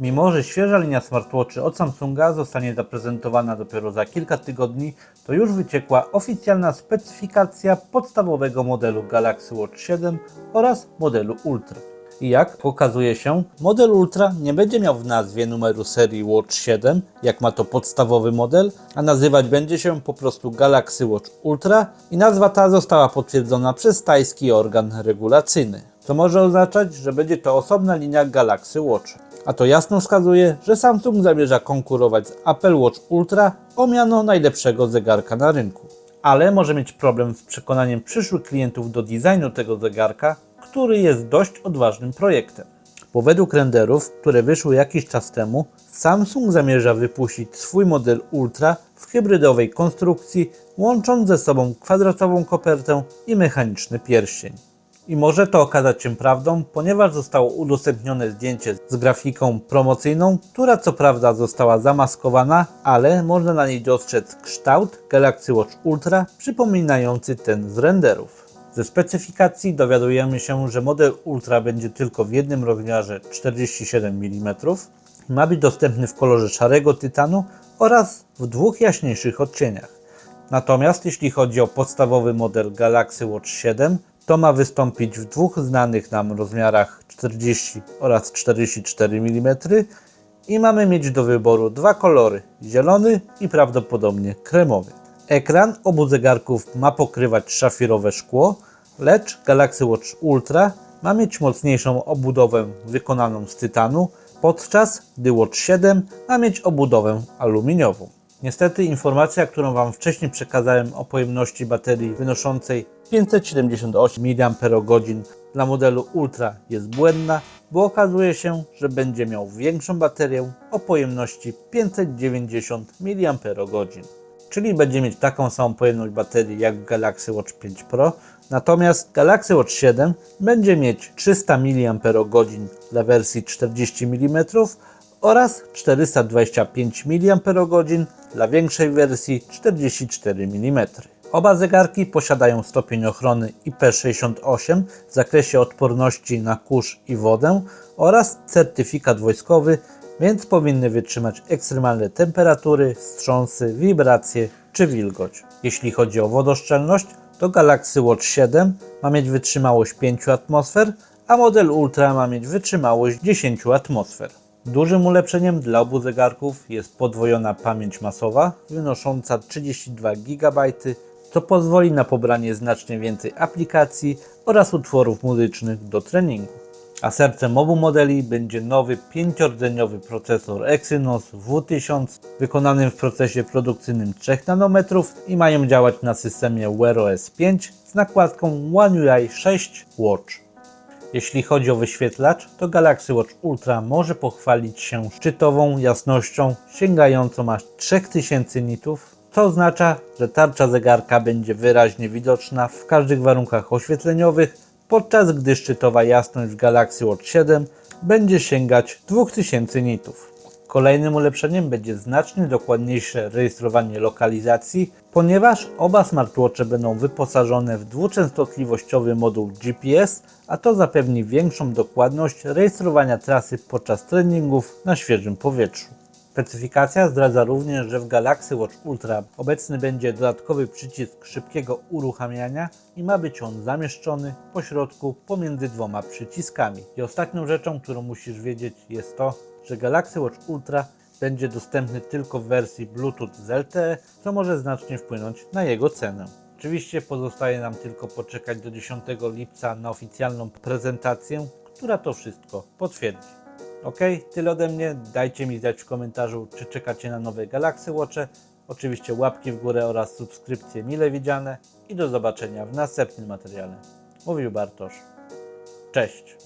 Mimo, że świeża linia smartwatchy od Samsunga zostanie zaprezentowana dopiero za kilka tygodni, to już wyciekła oficjalna specyfikacja podstawowego modelu Galaxy Watch 7 oraz modelu Ultra. I jak pokazuje się, model Ultra nie będzie miał w nazwie numeru serii Watch 7, jak ma to podstawowy model, a nazywać będzie się po prostu Galaxy Watch Ultra i nazwa ta została potwierdzona przez tajski organ regulacyjny. Co może oznaczać, że będzie to osobna linia Galaxy Watch. A to jasno wskazuje, że Samsung zamierza konkurować z Apple Watch Ultra o miano najlepszego zegarka na rynku. Ale może mieć problem z przekonaniem przyszłych klientów do designu tego zegarka, który jest dość odważnym projektem. Bo według renderów, które wyszły jakiś czas temu, Samsung zamierza wypuścić swój model Ultra w hybrydowej konstrukcji, łącząc ze sobą kwadratową kopertę i mechaniczny pierścień. I może to okazać się prawdą, ponieważ zostało udostępnione zdjęcie z grafiką promocyjną, która co prawda została zamaskowana, ale można na niej dostrzec kształt Galaxy Watch Ultra przypominający ten z renderów. Ze specyfikacji dowiadujemy się, że model Ultra będzie tylko w jednym rozmiarze 47 mm, ma być dostępny w kolorze szarego tytanu oraz w dwóch jaśniejszych odcieniach. Natomiast jeśli chodzi o podstawowy model Galaxy Watch 7, to ma wystąpić w dwóch znanych nam rozmiarach 40 oraz 44 mm i mamy mieć do wyboru dwa kolory, zielony i prawdopodobnie kremowy. Ekran obu zegarków ma pokrywać szafirowe szkło, lecz Galaxy Watch Ultra ma mieć mocniejszą obudowę wykonaną z tytanu, podczas gdy Watch 7 ma mieć obudowę aluminiową. Niestety informacja, którą Wam wcześniej przekazałem o pojemności baterii wynoszącej 578 mAh dla modelu Ultra jest błędna, bo okazuje się, że będzie miał większą baterię o pojemności 590 mAh. Czyli będzie mieć taką samą pojemność baterii jak Galaxy Watch 5 Pro, natomiast Galaxy Watch 7 będzie mieć 300 mAh dla wersji 40 mm oraz 425 mAh dla większej wersji 44 mm. Oba zegarki posiadają stopień ochrony IP68 w zakresie odporności na kurz i wodę oraz certyfikat wojskowy, więc powinny wytrzymać ekstremalne temperatury, wstrząsy, wibracje czy wilgoć. Jeśli chodzi o wodoszczelność, to Galaxy Watch 7 ma mieć wytrzymałość 5 atmosfer, a model Ultra ma mieć wytrzymałość 10 atmosfer. Dużym ulepszeniem dla obu zegarków jest podwojona pamięć masowa wynosząca 32 GB, co pozwoli na pobranie znacznie więcej aplikacji oraz utworów muzycznych do treningu. A sercem obu modeli będzie nowy 5-rdzeniowy procesor Exynos W1000 wykonany w procesie produkcyjnym 3 nanometrów i mają działać na systemie Wear OS 5 z nakładką One UI 6 Watch. Jeśli chodzi o wyświetlacz, to Galaxy Watch Ultra może pochwalić się szczytową jasnością sięgającą aż 3000 nitów, co oznacza, że tarcza zegarka będzie wyraźnie widoczna w każdych warunkach oświetleniowych, podczas gdy szczytowa jasność w Galaxy Watch 7 będzie sięgać 2000 nitów. Kolejnym ulepszeniem będzie znacznie dokładniejsze rejestrowanie lokalizacji, ponieważ oba smartwatche będą wyposażone w dwuczęstotliwościowy moduł GPS, a to zapewni większą dokładność rejestrowania trasy podczas treningów na świeżym powietrzu. Specyfikacja zdradza również, że w Galaxy Watch Ultra obecny będzie dodatkowy przycisk szybkiego uruchamiania i ma być on zamieszczony po środku pomiędzy dwoma przyciskami. I ostatnią rzeczą, którą musisz wiedzieć jest to, że Galaxy Watch Ultra będzie dostępny tylko w wersji Bluetooth z LTE, co może znacznie wpłynąć na jego cenę. Oczywiście pozostaje nam tylko poczekać do 10 lipca na oficjalną prezentację, która to wszystko potwierdzi. Ok, tyle ode mnie. Dajcie mi znać w komentarzu, czy czekacie na nowe Galaxy Watche. Oczywiście łapki w górę oraz subskrypcje mile widziane i do zobaczenia w następnym materiale. Mówił Bartosz. Cześć!